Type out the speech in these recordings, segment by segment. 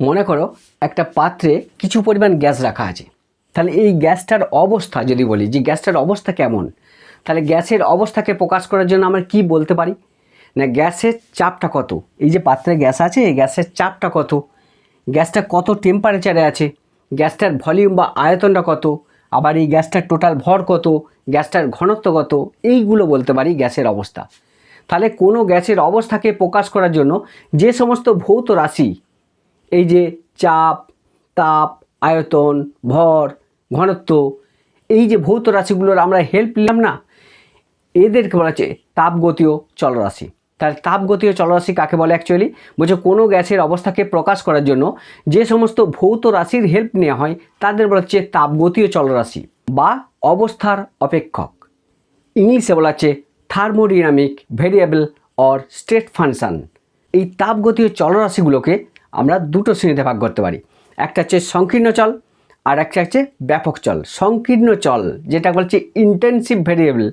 মনে করো একটা পাত্রে কিছু পরিমাণ গ্যাস রাখা আছে। তাহলে এই গ্যাসটার অবস্থা যদি বলি, যে গ্যাসটার অবস্থা কেমন? তাহলে গ্যাসের অবস্থাকে প্রকাশ করার জন্য আমরা কি বলতে পারি? না, গ্যাসের চাপটা কত? এই যে পাত্রে গ্যাস আছে, এই গ্যাসের চাপটা কত? গ্যাসটা কত টেম্পারেচারে আছে? গ্যাসটার ভলিউম বা আয়তনটা কত? আবার এই গ্যাসটার টোটাল ভর কত? গ্যাসটার ঘনত্ব কত? এইগুলো বলতে পারি গ্যাসের অবস্থা। তাহলে কোনো গ্যাসের অবস্থাকে প্রকাশ করার জন্য যে সমস্ত ভৌত রাশি এই যে চাপ, তাপ, আয়তন, ভর, ঘনত্ব, এই যে ভৌত রাশিগুলোর আমরা হেল্প নিলাম না, এদেরকে বলা হচ্ছে তাপগতীয় চলরাশি। তাহলে তাপগতীয় চলরাশি কাকে বলে অ্যাকচুয়ালি বলছে কোনো গ্যাসের অবস্থাকে প্রকাশ করার জন্য যে সমস্ত ভৌত রাশির হেল্প নেওয়া হয়, তাদের বলা হচ্ছে তাপগতীয় চলরাশি বা অবস্থার অপেক্ষক। ইংলিশে বলা হচ্ছে thermodynamic variable or state function. এই তাপগতীয় চলরাশিগুলোকে আমরা দুটো শ্রেণীতে ভাগ করতে পারি। একটা হচ্ছে সংকীর্ণ চল আর একটা হচ্ছে ব্যাপক চল। সংকীর্ণ চল, যেটা বলছে ইন্টেন্সিভ ভেরিয়েবল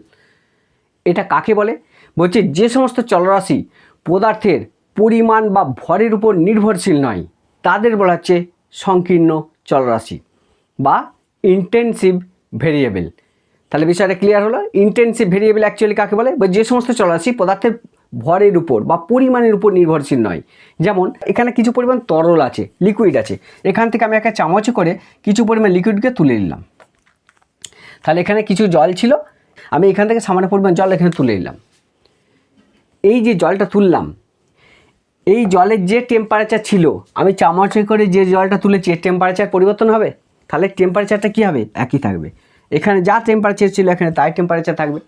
এটা কাকে বলে? বলছে যে সমস্ত চলরাশি পদার্থের পরিমাণ বা ভরের উপর নির্ভরশীল নয়, তাদের বলা হচ্ছে সংকীর্ণ চলরাশি বা ইন্টেন্সিভ ভেরিয়েবল তাহলে বিষয়টা ক্লিয়ার হলো? ইন্টেন্সিভ ভেরিয়েবল অ্যাকচুয়ালি কাকে বলে? বা যে সমস্ত চলরাশি পদার্থের ভরের উপর বা পরিমাণের উপর নির্ভরশীল নয়। যেমন, এখানে কিছু পরিমাণ তরল আছে লিকুইড আছে। এখান থেকে আমি একটা চামচে করে কিছু পরিমাণ লিকুইডকে তুলে নিলাম। তাহলে এখানে কিছু জল ছিল, আমি এখান থেকে সামান্য পরিমাণ জল এখানে তুলে নিলাম। এই যে জলটা তুললাম, এই জলের যে টেম্পারেচার ছিল, আমি চামচে করে যে জলটা তুলেছি, এর টেম্পারেচার পরিবর্তন হবে? তাহলে টেম্পারেচারটা কী হবে? একই থাকবে। এখানে যা টেম্পারেচার ছিল এখানে তাই টেম্পারেচার থাকবে।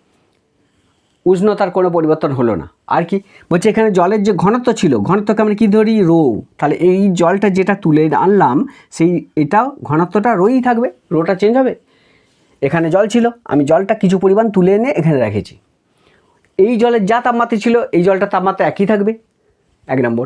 উষ্ণতার কোনো পরিবর্তন হলো না। আর কি? বলছে এখানে জলের যে ঘনত্ব ছিল, ঘনত্বকে আমরা কী ধরি? রো। তাহলে এই জলটা যেটা তুলে আনলাম, সেই এটাও ঘনত্বটা রোই থাকবে, রোটা চেঞ্জ হবে। এখানে জল ছিল, আমি জলটা কিছু পরিমাণ তুলে এনে এখানে রেখেছি। এই জলের যা তাপমাত্রা ছিল, এই জলটা তাপমাত্রা একই থাকবে। এক নম্বর।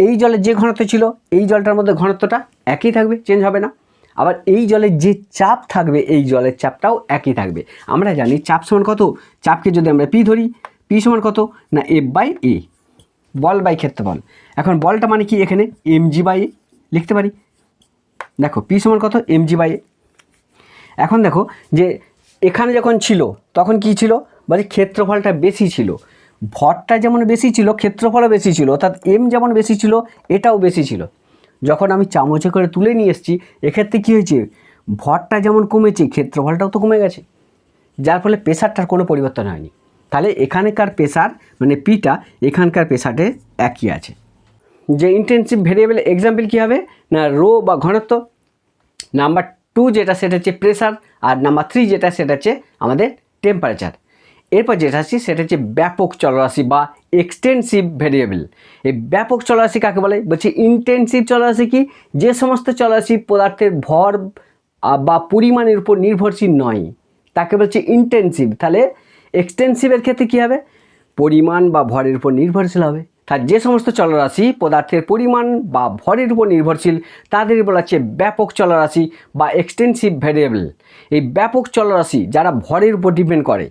এই জলের যে ঘনত্ব ছিল, এই জলটার মধ্যে ঘনত্বটা একই থাকবে চেঞ্জ হবে না। আবার এই জলের যে চাপ থাকবে, এই জলের চাপটাও একই থাকবে। আমরা জানি চাপ সমান কত? চাপকে যদি আমরা পি ধরি পি সমান কত? না এফ বাই এ বল বাই ক্ষেত্রফল। এখন বলটা মানে কি এখানে? এম জি বাই এ লিখতে পারি? দেখো পি সমান কত? এম জি বাই এ এখন দেখো যে এখানে যখন ছিল, তখন কি ছিল? বলে ক্ষেত্রফলটা বেশি ছিল। ভরটা যেমন বেশি ছিল, ক্ষেত্রফলও বেশি ছিল, অর্থাৎ এম যেমন বেশি ছিল, এটাও বেশি ছিল। যখন আমি চামচে করে তুলে নিয়ে এসেছি, এক্ষেত্রে কী হয়েছে? ভরটা যেমন কমেছে, ক্ষেত্রফলটাও তো কমে গেছে। যার ফলে প্রেশারটার কোনো পরিবর্তন হয়নি। তাহলে এখানকার প্রেশার মানে পিটা এখানকার প্রেশারে একই আছে। যে ইন্টেন্সিভ ভেরিয়েবল এক্সাম্পল কী হবে? না রো বা ঘনত্ব। নাম্বার টু যেটা সেটা হচ্ছে প্রেশার আর নাম্বার থ্রি যেটা সেটা হচ্ছে আমাদের টেম্পারেচার এরপর যেটা আছে, সেটা হচ্ছে ব্যাপক চলরাশি বা এক্সটেন্সিভ ভেরিয়েবল এই ব্যাপক চলরাশি কাকে বলে? বলছি ইন্টেন্সিভ চলরাশি কি? যে সমস্ত চলরাশি পদার্থের ভর বা পরিমাণের উপর নির্ভরশীল নয়, তাকে বলছে ইন্টেন্সিভ তাহলে এক্সটেন্সিভের ক্ষেত্রে কী হবে? পরিমাণ বা ভরের উপর নির্ভরশীল হবে। তার যে সমস্ত চলরাশি পদার্থের পরিমাণ বা ভরের উপর নির্ভরশীল, তাদের বলা হচ্ছে ব্যাপক চলরাশি বা এক্সটেন্সিভ ভেরিয়েবল এই ব্যাপক চলরাশি যারা ভরের উপর ডিপেন্ড করে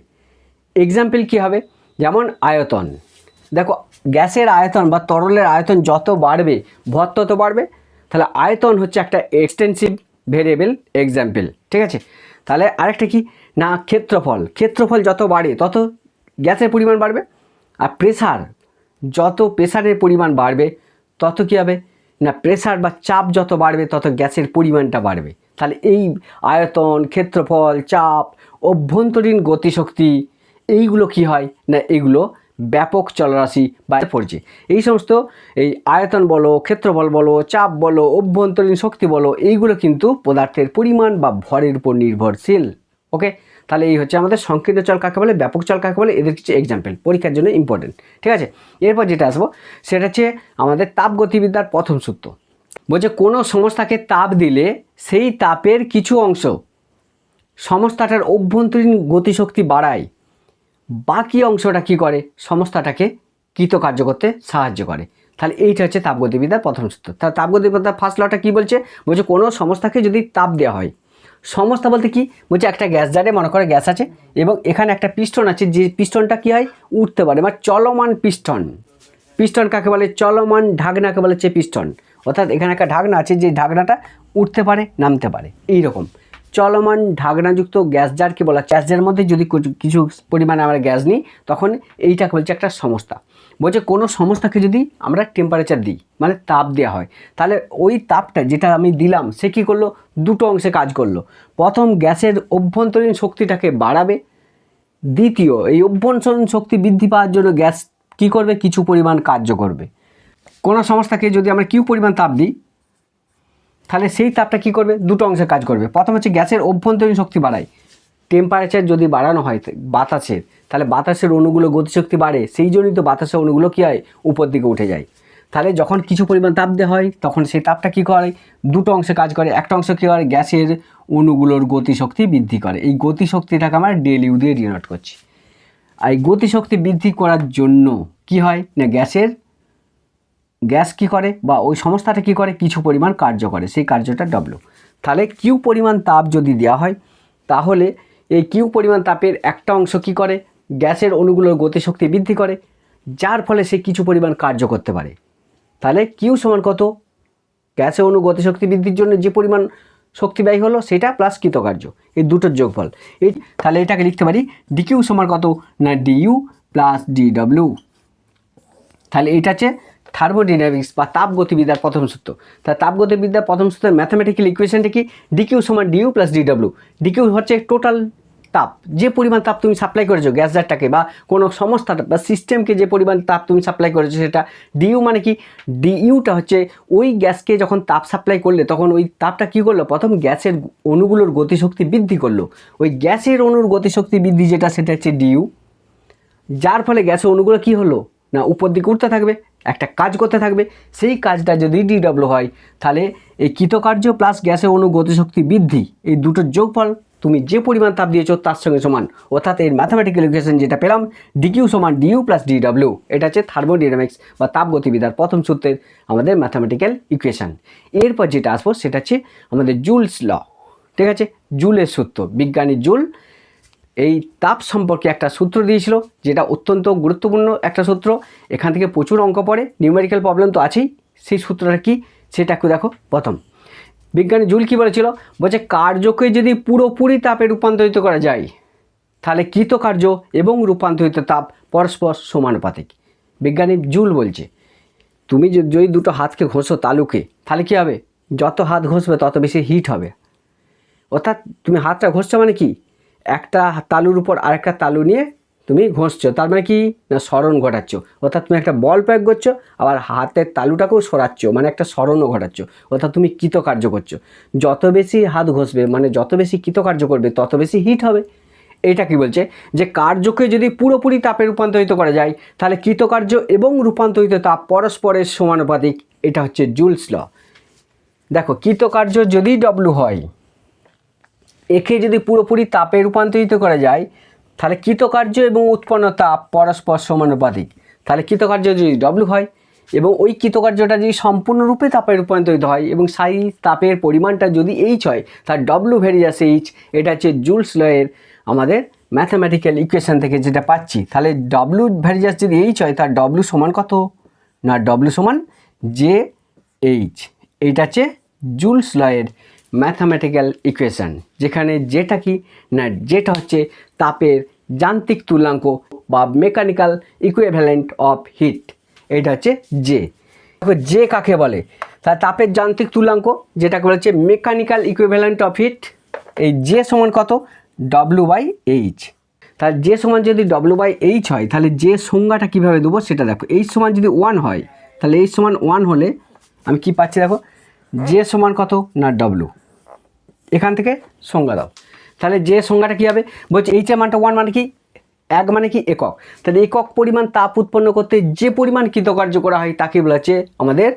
এক্সাম্পল কী হবে? যেমন আয়তন। দেখো, গ্যাসের আয়তন বা তরলের আয়তন যত বাড়বে, ভর তত বাড়বে। তাহলে আয়তন হচ্ছে একটা এক্সটেন্সিভ ভেরিয়েবল এক্সাম্পল ঠিক আছে? তাহলে আরেকটা কি? না, ক্ষেত্রফল। ক্ষেত্রফল যত বাড়ে, তত গ্যাসের পরিমাণ বাড়বে। আর প্রেসার যত প্রেসারের পরিমাণ বাড়বে, তত কী হবে? না প্রেসার বা চাপ যত বাড়বে, তত গ্যাসের পরিমাণটা বাড়বে। তাহলে এই আয়তন, ক্ষেত্রফল, চাপ, অভ্যন্তরীণ গতিশক্তি এইগুলো কি হয়? না এগুলো ব্যাপক চলরাশি বা পড়ছে এই সমস্ত এই আয়তন বলো, ক্ষেত্রফল বলো, চাপ বলো, অভ্যন্তরীণ শক্তি বলো, এইগুলো কিন্তু পদার্থের পরিমাণ বা ভরের উপর নির্ভরশীল। ওকে? তাহলে এই হচ্ছে আমাদের সংকীর্ণ চল কাকে বলে, ব্যাপক চল কাকে বলে, এদের কিছু এক্সাম্পল পরীক্ষার জন্য ইম্পর্টেন্ট ঠিক আছে? এরপর যেটা আসব, সেটা হচ্ছে আমাদের তাপগতিবিদ্যার প্রথম সূত্র। বলছে কোনো সংস্থাকে তাপ দিলে সেই তাপের কিছু অংশ সংস্থাটার অভ্যন্তরীণ গতিশক্তি বাড়ায়। বাকি অংশটা কি করে? সংস্থাটাকে কৃতকার্য করতে সাহায্য করে। তাহলে এইটা হচ্ছে তাপগতিবিদ্যার প্রথম সূত্র। তাহলে তাপগতিবিদ্যার ফার্স্ট লটা কী বলছে? বলছে কোনো সংস্থাকে যদি তাপ দেওয়া হয় সংস্থা বলতে কি? বলছে একটা গ্যাস জারে মনে করে গ্যাস আছে, এবং এখানে একটা পিস্টন আছে, যে পিস্টনটা কি হয়? উঠতে পারে মানে চলমান পিস্টন। পিস্টন কাকে বলে? চলমান ঢাকনাকে বলে হচ্ছে পিস্টন। অর্থাৎ এখানে একটা ঢাকনা আছে, যে ঢাকনাটা উঠতে পারে, নামতে পারে। এই রকম চলমান ঢাকনাযুক্ত গ্যাস জারকে বলা গ্যাস মধ্যে যদি কিছু- পরিমাণে আমরা গ্যাস নিই, তখন এইটাকে বলছে একটা সংস্থা বলছে কোনো সংস্থাকে যদি আমরা টেম্পারেচার দিই মানে তাপ দেওয়া হয়, তাহলে ওই তাপটা যেটা আমি দিলাম, সে কী করল? দুটো অংশে কাজ করল। প্রথম গ্যাসের অভ্যন্তরীণ শক্তিটাকে বাড়াবে, দ্বিতীয় এই অভ্যন্তরীণ শক্তি বৃদ্ধি পাওয়ার জন্য গ্যাস কী করবে? কিছু পরিমাণ কার্য করবে। কোনো সংস্থাকে যদি আমরা কিউ পরিমাণ তাপ দিই তাহলে সেই তাপটা কী করবে? দুটো অংশে কাজ করবে। প্রথম হচ্ছে গ্যাসের অভ্যন্তরীণ শক্তি বাড়ায়। টেম্পারেচার যদি বাড়ানো হয় বাতাসের, তাহলে বাতাসের অণুগুলো গতিশক্তি বাড়ে। সেই জন্যই তো বাতাসের অণুগুলো কী হয়? উপর দিকে উঠে যায়। তাহলে যখন কিছু পরিমাণ তাপ দেওয়া হয়, তখন সেই তাপটা কী করে? দুটো অংশে কাজ করে। একটা অংশ কী করে? গ্যাসের অণুগুলোর গতিশক্তি বৃদ্ধি করে। এই গতিশক্তিটাকে আমরা ডেল ইউ দিয়ে ডিনোট করছি। আর এই গতিশক্তি বৃদ্ধি করার জন্য কি হয়? না, গ্যাসের গ্যাস কি করে বা ওই সংস্থাটা কি করে? কিছু পরিমাণ কার্য করে। সেই কার্যটা ডব্লু তাহলে কিউ পরিমাণ তাপ যদি দেওয়া হয়, তাহলে এই কিউ পরিমাণ তাপের একটা অংশ কি করে? গ্যাসের অণুগুলোর গতিশক্তি বৃদ্ধি করে, যার ফলে সে কিছু পরিমাণ কার্য করতে পারে। তাহলে কিউ সমান কত? গ্যাসের অণু গতিশক্তি বৃদ্ধির জন্য যে পরিমাণ শক্তি ব্যয় হলো, সেটা প্লাস কৃতকার্য। এই দুটোর যোগফল। এই, তাহলে এটাকে লিখতে পারি ডিকিউ সমান কত? না ডিইউ প্লাস ডিডব্লিউ তাহলে এটা হচ্ছে থার্মোডাইনামিক্স বা তাপগতিবিদ্যার প্রথম সূত্র। তা তাপগতিবিদ্যার প্রথম সূত্রের ম্যাথামেটিক্যাল ইকুয়েশনটা কি? ডিকিউ সমান ডিইউ প্লাস ডিডব্লিউ ডিকিউ হচ্ছে টোটাল তাপ। যে পরিমাণ তাপ তুমি সাপ্লাই করেছ গ্যাস জারটাকে বা কোনো সংস্থাটা বা সিস্টেমকে যে পরিমাণ তাপ তুমি সাপ্লাই করেছ সেটা ডিইউ মানে কি? ডিইউটা হচ্ছে ওই গ্যাসকে যখন তাপ সাপ্লাই করলে তখন ওই তাপটা কী করল? প্রথম গ্যাসের অণুগুলোর গতিশক্তি বৃদ্ধি করল। ওই গ্যাসের অণুর গতিশক্তি বৃদ্ধি যেটা সেটা হচ্ছে ডিইউ যার ফলে গ্যাসের অণুগুলো কী হলো? না, উপর দিকে উঠতে থাকবে। একটা কাজ করতে থাকবে, সেই কাজটা যদি ডিডব্লিউ হয়, তাহলে এই কৃতকার্য প্লাস গ্যাসের অণু গতিশক্তি বৃদ্ধি, এই দুটোর যোগফল তুমি যে পরিমাণ তাপ দিয়েছ তার সঙ্গে সমান। অর্থাৎ এর ম্যাথামেটিক্যাল ইকুয়েশন যেটা পেলাম ডিকিউ সমান ডিইউ প্লাস ডিডব্লিউ এটা হচ্ছে থার্মোডাইনামিক্স বা তাপগতিবিদ্যার প্রথম সূত্রের আমাদের ম্যাথামেটিক্যাল ইকুয়েশন এরপর যেটা আসব, সেটা হচ্ছে আমাদের জুলস ল ঠিক আছে? জুলের সূত্র, বিজ্ঞানী জুল এই তাপ সম্পর্কে একটা সূত্র দিয়েছিল, যেটা অত্যন্ত গুরুত্বপূর্ণ একটা সূত্র। এখান থেকে প্রচুর অঙ্ক পড়ে নিউমেরিক্যাল প্রবলেম তো আছেই। সেই সূত্রটা কি? সেটা একটু দেখো প্রথম। বিজ্ঞানী জুল কী বলেছিল? বলছে, কার্যকে যদি পুরোপুরি তাপে রূপান্তরিত করা যায়, তাহলে কৃতকার্য এবং রূপান্তরিত তাপ পরস্পর সমানুপাতিক। বিজ্ঞানী জুল বলছে, তুমি যদি দুটো হাতকে ঘষো তালুকে, তাহলে কী হবে? যত হাত ঘষবে, তত বেশি হিট হবে। অর্থাৎ তুমি হাতটা ঘষছো মানে কি? একটা তালুর উপর আরেকটা তালু নিয়ে তুমি ঘষছো। তার মানে কি? না স্মরণ ঘটাচ্ছ। অর্থাৎ তুমি একটা বল প্রয়োগ করছ, আবার হাতের তালুটাকেও সরাচ্ছ মানে একটা স্মরণও ঘটাচ্ছ। অর্থাৎ তুমি কৃতকার্য করছ। যত বেশি হাত ঘষবে মানে যত বেশি কৃতকার্য করবে, তত বেশি হিট হবে। এটা কি বলছে? যে কার্যকে যদি পুরোপুরি তাপে রূপান্তরিত করা যায়, তাহলে কৃতকার্য এবং রূপান্তরিত তাপ পরস্পরের সমানুপাতিক। এটা হচ্ছে জুলস ল। দেখো, কৃতকার্য যদি ডব্লু হয় একে যদি পুরোপুরি তাপে রূপান্তরিত করা যায়, তাহলে কৃতকার্য এবং উৎপন্ন তাপ পরস্পর সমানুপাতিক। তাহলে কৃতকার্য যদি ডব্লু হয় এবং ওই কৃতকার্যটা যদি সম্পূর্ণরূপে তাপে রূপান্তরিত হয় এবং সেই তাপের পরিমাণটা যদি এইচ হয় তার ডব্লু ভেরিয়াস এইচ এটা হচ্ছে জুলস লয়ের আমাদের ম্যাথামেটিক্যাল ইকুয়েশান থেকে যেটা পাচ্ছি। তাহলে ডব্লু ভেরিয়াস যদি এইচ হয় তার ডব্লু সমান কত? না ডব্লু সমান জে এইচ এইটা হচ্ছে জুলস লয়ের ম্যাথামেটিক্যাল ইকুয়েশান যেখানে যেটা কি না, যেটা হচ্ছে তাপের যান্ত্রিক তুল্যাঙ্ক বা মেকানিক্যাল ইকুইভ্যালেন্ট অফ হিট এটা হচ্ছে জে জে কাকে বলে? তা তাপের যান্ত্রিক তুল্যাঙ্ক, যেটাকে বলা হচ্ছে মেকানিক্যাল ইকুইভ্যালেন্ট অফ হিট এই জে সমান কত? ডব্লু বাই এইচ তাহলে যে সমান যদি ডব্লু বাই এইচ হয়, তাহলে যে সংজ্ঞাটা কীভাবে দেবো সেটা দেখো। এইচ সমান যদি ওয়ান হয়, তাহলে এইচ সমান ওয়ান হলে আমি কি পাচ্ছি দেখো? যে সমান কত? না ডব্লু এখান থেকে সংজ্ঞা দাও। তাহলে যে সংজ্ঞাটা কী হবে? বলছে এইচ এর মানটা ওয়ান মানে কি? এক মানে কি? একক। তাহলে একক পরিমাণ তাপ উৎপন্ন করতে যে পরিমাণ কৃতকার্য করা হয় তাকে বলা হচ্ছে আমাদের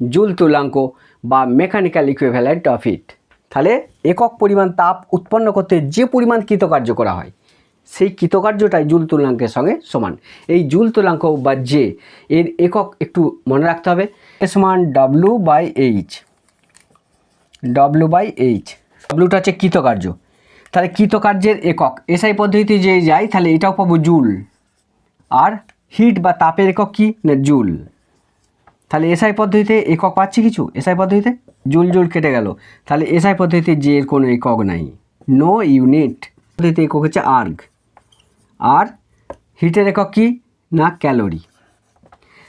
জুল তুলাঙ্ক বা মেকানিক্যাল ইকুইভ্যালেন্ট অফ হিট তাহলে একক পরিমাণ তাপ উৎপন্ন করতে যে পরিমাণ কৃতকার্য করা হয়, সেই কৃতকার্যটাই জুল তুলাঙ্কের সঙ্গে সমান। এই জুল তুলাঙ্ক বা জে এর একক একটু মনে রাখতে হবে। সমান W by H W by H ডব্লুটা হচ্ছে কৃতকার্য। তাহলে কৃতকার্যের একক, এসআই পদ্ধতিতে যে যাই, তাহলে এটাও পাবো জুল। আর হিট বা তাপের একক কি? না, জুল। তাহলে এসআই পদ্ধতিতে একক পাচ্ছি কিছু? এসআই পদ্ধতিতে? জুল জুল কেটে গেল। তাহলে এসআই পদ্ধতিতে যে এর কোনো একক নাই। নো ইউনিট পদ্ধতিতে একক হচ্ছে আর্গ আর হিটের একক কি? না ক্যালোরি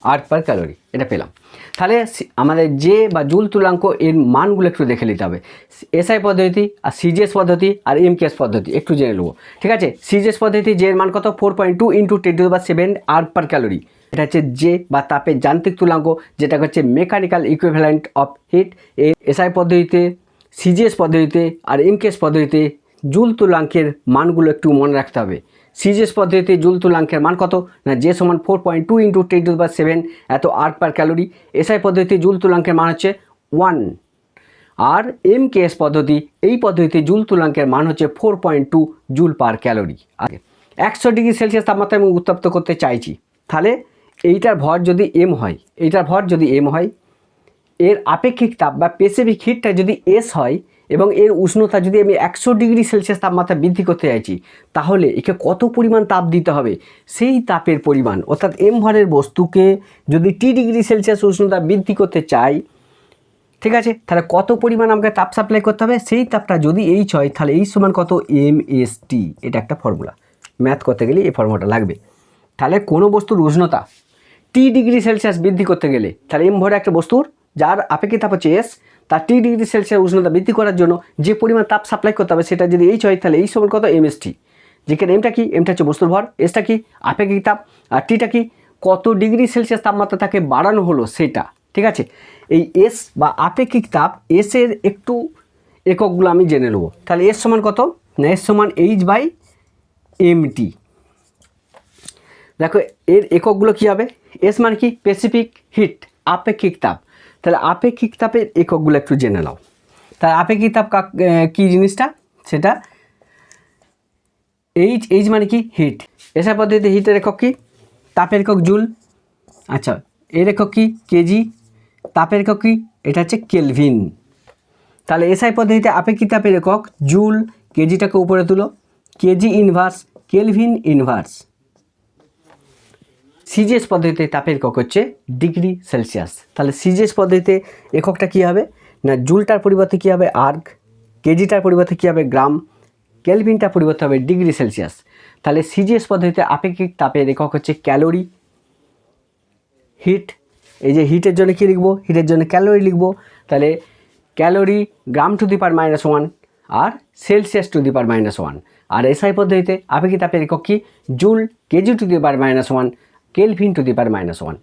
আর্ট পার ক্যালোরি এটা পেলাম। তাহলে আমাদের যে বা জুল তুলাঙ্ক এর মানগুলো একটু দেখে নিতে হবে। এসআই পদ্ধতি আর সিজিএস পদ্ধতি আর এমকেএস পদ্ধতি, একটু জেনে নেব। ঠিক আছে? সিজিএস পদ্ধতি যে এর মান কত? Four point two into ten to বা সেভেন আর্ট পার ক্যালোরি এটা হচ্ছে যে বা তাপের যান্ত্রিক তুলাঙ্ক যেটা হচ্ছে mechanical equivalent of heat SI পদ্ধতিতে সিজিএস পদ্ধতিতে আর এমকেএস পদ্ধতিতে জুল তুলাঙ্কের মানগুলো একটু মনে রাখতে হবে। সিজিএস পদ্ধতিতে জুল তুলাঙ্কের মান কত? না যে সমান four point two into ten to power seven এত আট পার ক্যালোরি এসআই পদ্ধতিতে জুল তুলাঙ্কের মান হচ্ছে ওয়ান আর এম কেএস পদ্ধতি, এই পদ্ধতিতে জুল তুলাঙ্কের মান হচ্ছে four point two joule per calorie আগে একশো ডিগ্রি সেলসিয়াস তাপমাত্রা আমি উত্তপ্ত করতে চাইছি। তাহলে এইটার ভর যদি এম হয়, এইটার ভর যদি এম হয়, এর আপেক্ষিক তাপ বা পেসিফিক হিটটা যদি এস হয় এবং এর উষ্ণতা যদি আমি একশো ডিগ্রি সেলসিয়াস তাপমাত্রা বৃদ্ধি করতে চাইছি, তাহলে একে কত পরিমাণ তাপ দিতে হবে? সেই তাপের পরিমাণ, অর্থাৎ এম ভরের বস্তুকে যদি টি ডিগ্রি সেলসিয়াস উষ্ণতা বৃদ্ধি করতে চাই, ঠিক আছে? তাহলে কত পরিমাণ আমাকে তাপ সাপ্লাই করতে হবে? সেই তাপটা যদি এইচ হয়, তাহলে এই সমান কত? এম এস টি এটা একটা ফর্মুলা ম্যাথ করতে গেলে এই ফর্মুলাটা লাগবে। তাহলে কোনো বস্তুর উষ্ণতা টি ডিগ্রি সেলসিয়াস বৃদ্ধি করতে গেলে, তাহলে এম ভরে একটা বস্তুর, যার আপেক্ষিক তাপ হচ্ছে এস টি ডিগ্রি সেলসিয়াস উষ্ণতা বৃদ্ধি করার জন্য যে পরিমাণ তাপ সাপ্লাই করতে হবে সেটা যদি এইচ হয় তাহলে এই সমান কত? এম এস টি যেখানে এমটা কি? এমটা হচ্ছে বস্তুর ভর। এসটা কি? আপেক্ষিক তাপ। আর টিটা কি? কত ডিগ্রি সেলসিয়াস তাপমাত্রা তাকে বাড়ানো হলো সেটা। ঠিক আছে? এই এস বা আপেক্ষিক তাপ এসের একটু এককগুলো আমি জেনে নেব। তাহলে এস সমান কত? না এস সমান এইচ বাই এমটি দেখো, এর এককগুলো কী হবে? এস মানে কি? স্পেসিফিক হিট আপেক্ষিক তাপ। তাহলে আপেক্ষিক তাপের এককগুলো একটু জেনে নাও। তাহলে আপেক্ষিক তাপ কাক- কী জিনিসটা? সেটা এইচ এইচ মানে কি? হিট এসআই পদ্ধতিতে হিটের একক কী? তাপের একক জুল। আচ্ছা এর একক কী? কেজি তাপের একক কি? এটা হচ্ছে কেলভিন তাহলে এসআই পদ্ধতিতে আপেক্ষিক তাপের একক জুল। কেজিটাকে উপরে তুলো। KG inverse kelvin inverse CGS পদ্ধতিতে তাপের একক হচ্ছে ডিগ্রি সেলসিয়াস। তাহলে সিজিএস পদ্ধতিতে এককটা কী হবে? না, জুলটার পরিবর্তে কী হবে? আর্গ কেজিটার পরিবর্তে কী হবে? গ্রাম। কেলভিনটার পরিবর্তে হবে ডিগ্রি সেলসিয়াস। তাহলে সিজিএস পদ্ধতিতে আপেক্ষিক তাপের একক হচ্ছে ক্যালোরি। হিট। এই যে হিটের জন্য কী লিখব? হিটের জন্য ক্যালোরি লিখব। তাহলে calorie gram to the power minus one R Celsius to the power minus one. R SI পদ্ধতিতে আপেক্ষিক তাপের একক কি? Joule KG to the power minus one. Kelvin to the power minus one